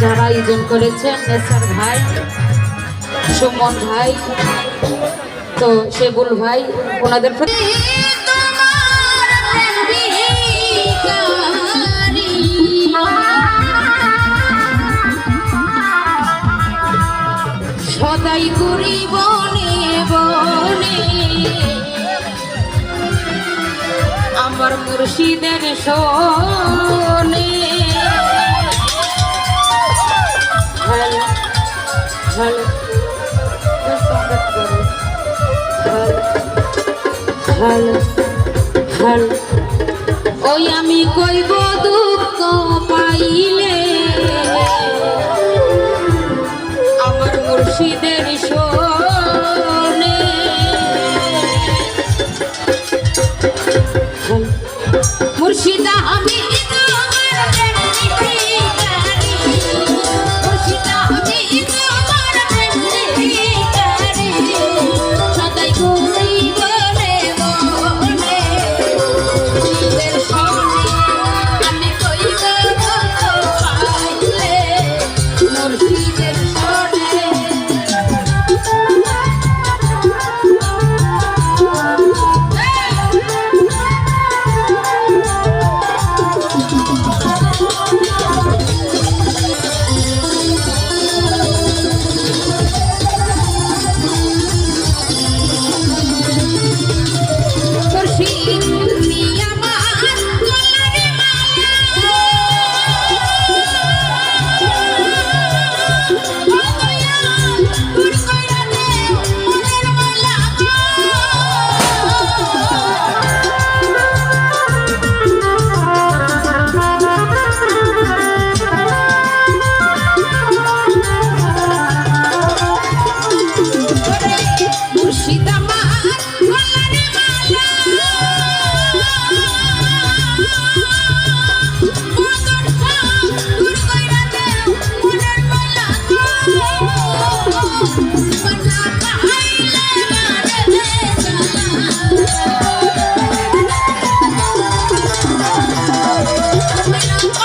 যারা আয়োজন করেছেন নেসার ভাই, সুমন ভাই, তো শেবুল ভাই, ওনাদের সদাই করি বনে বনে। আমার মুর্শিদের শোনে। হ্যালো হ্যালো হ্যালো হ্যালো ওই আমি কইব দুঃখ পাইলে When I'm